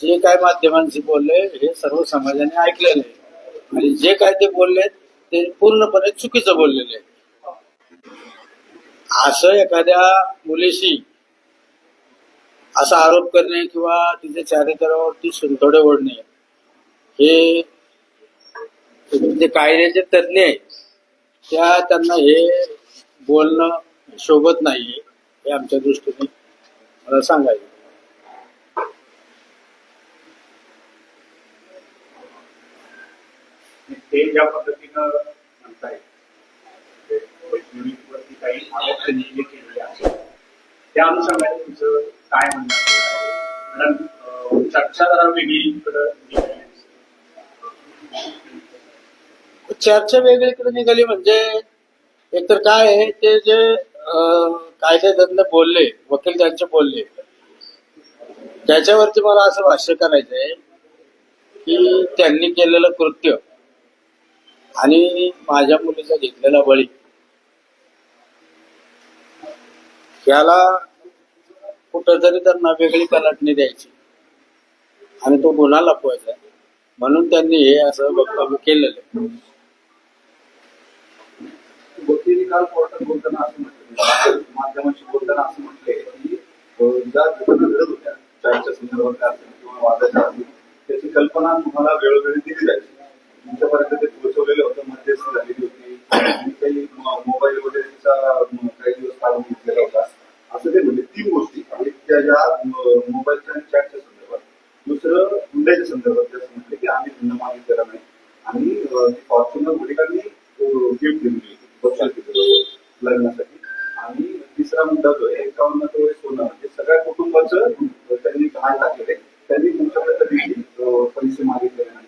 जे काय माध्यमांशी बोलले हे सर्व समाजाने ऐकलेले आणि म्हणजे जे काय ते बोलले ते पूर्णपणे चुकीचं बोललेले आहे. असं एखाद्या मुलीशी असा आरोप करणे किंवा तिच्या चारित्र्यावरती सुंदोडे ओढणे हे जे कायद्याचे तज्ज्ञ आहेत त्या त्यांना हे बोलणं शोभत नाहीये हे आमच्या दृष्टीने मला सांगायचं ते ज्या पद्धतीनं म्हणताय ते काही आरोप जे केलेले आहेत त्या अनुषंगाने तुमचं काय म्हणणं कारण चर्चा जरा वेगळी चर्चा वेगळीकडे निघाली म्हणजे एकतर काय आहे ते जे अं, कायदेतज्ञ बोलले वकील त्यांचे बोलले त्याच्यावरती मला असं भाष्य करायचंय की त्यांनी केलेलं कृत्य आणि माझ्या मुलीचा घेतलेला बळी. याला कुठंतरी त्यांना वेगळी कलाटणी द्यायची. आणि तो गुन्हा लपवायचा. म्हणून त्यांनी हे असं वक्तव्य केलेलं. काल कोर्टात बोलताना असं म्हटलं. माध्यमांशी बोलताना असं म्हटले की ज्या घटना घडत होत्या चारच्या संदर्भात किंवा वादाच्या त्याची कल्पना तुम्हाला वेळोवेळी दिली जायची. तुमच्यापर्यंत ते पोहोचवलेलं होतं मध्यस्थी झालेली होती आणि काही मोबाईल वगैरेचा अं, काही दिवस काढून घेतलेला होता असं ते म्हणजे तीन गोष्टी एक त्या ज्या मोबाईलच्या आणि चॅटच्या संदर्भात हुंड्याच्या संदर्भात म्हटलं की आम्ही हुंडा मागितलेला नाही आणि फॉर्च्युनर वडिलांनी गिफ्ट दिली होती. लग्नासाठी. आणि तिसरा मुद्दा जो आहे एकावन्न तोळे सोनं हे सगळ्या कुटुंबाचं त्यांनी घाण टाकलेलं आहे. त्यांनी तुमच्याकडे कधी पैसे मागितलेले नाही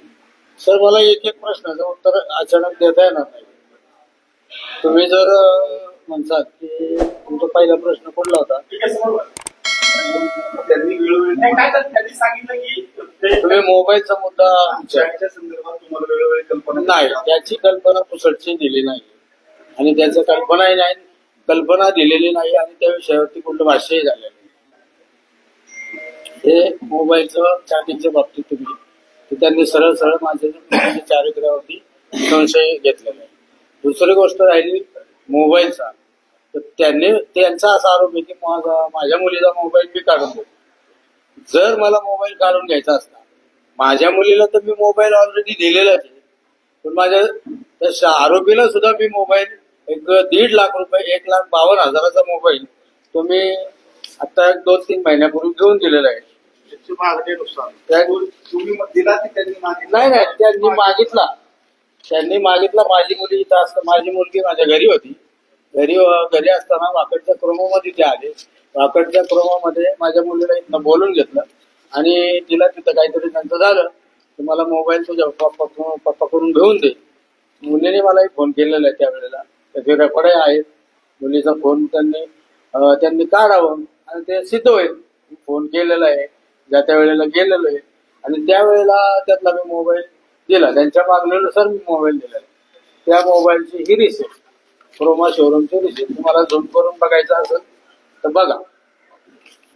सर मला एक एक प्रश्नाचं उत्तर अचानक देता येणार नाही. तुम्ही जर म्हणतात की तुमचा पहिला प्रश्न कुठला होता. आहे त्यांनी वेळोवेळी नाही काय झालं? त्यांनी सांगितलं की ते तुम्ही मोबाईलचा मुद्दा विचारला. चॅटच्या संदर्भात तुम्हाला वेळोवेळी कल्पना नाही त्याची कल्पना कुसटची दिली नाही. आणि त्याचं कल्पनाही नाही कल्पना दिलेली नाही आणि त्या विषयावरती कुठलं भाष्यही झालेलं नाही. हे मोबाईलचं चॅटिंगच्या बाबतीत तुम्ही त्यांनी सरळ सरळ माझ्या चारित्र्यावरती संशय घेतलेला आहे. दुसरी गोष्ट राहिली मोबाईलचा. तर त्यांनी त्यांचा असा आरोप आहे की माझा माझ्या मुलीचा मोबाईल मी काढून देतो. जर मला मोबाईल काढून घ्यायचा असता माझ्या मुलीला तर मी मोबाईल ऑलरेडी दिलेलाच आहे. पण माझ्या त्या आरोपीला सुद्धा मी मोबाईल एक दीड लाख रुपये एक लाख बावन्न हजाराचा मोबाईल तो मी आता एक दोन तीन महिन्यापूर्वी घेऊन दिलेला आहे. नाही नाही त्यांनी मागितला. त्यांनी मागितला. माझी मुली इथं असतं माझी मुलगी माझ्या घरी होती. घरी घरी असताना वाकडच्या क्रमामध्ये ते आले. वाकडच्या क्रमामध्ये माझ्या मुलीला इथनं बोलून घेतलं. आणि तिला तिथं काहीतरी त्यांचं झालं तर मला मोबाईल तुझ्या पप्पा करून घेऊन दे. मुलीने मलाही फोन केलेला आहे त्यावेळेला. त्याचे रेकॉर्ड आहेत. मुलीचा फोन त्यांनी त्यांनी काढावं. आणि ते सिद्ध होईल. फोन केलेला आहे. ज्या त्या वेळेला गेलेलो आहे. आणि त्यावेळेला त्यातला मी मोबाईल दिला. त्यांच्या मागणीनुसार मी मोबाईल दिला त्या मोबाईलची ही रिसेप्ट क्रोमा शोरूमची रिसेप्ट तुम्हाला झूम करून बघायचं असेल तर बघा.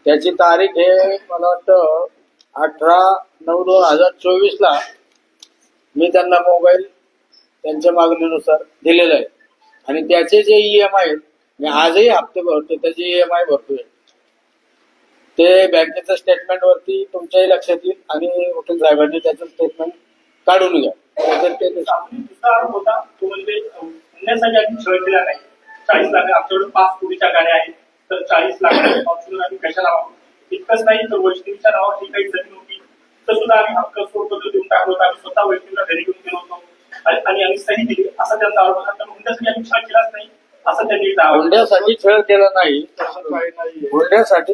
त्याची तारीख आहे मला वाटतं अठरा नऊ दोन हजार चोवीस ला मी त्यांना मोबाईल त्यांच्या मागणीनुसार दिलेला आहे. आणि त्याचे जे ई एम आय मी आजही हप्ते भरतो त्याचे ई एम आय भरतोय. ते बँकेच्या स्टेटमेंट वरती तुमच्याही लक्षात येईल आणि वकील साहेबांनी त्याचं स्टेटमेंट काढून घ्या. नाही चाळीस लाख आमच्याकडे पाच कोटीच्या गाड्या आहेत. तर चाळीस लाख फॉर्च्युनर आम्ही कशाला वापरू? इतकंच नाही तर वैष्णवीच्या नावावर जी काही जमीन होती तर सुद्धा आम्ही हक्क सोडपत्र देऊन टाकलो. होतो आम्ही स्वतः वैष्णवीला घरी घेऊन गेलो होतो. आणि आम्ही सही दिली. असा त्यांचा आरोप होता. तर हुंड्यासाठी आम्ही छळ केलाच नाही. असं त्यांनी. हुंड्यासाठी छळ केला नाही. तसं काही नाहीये. हुंड्यासाठी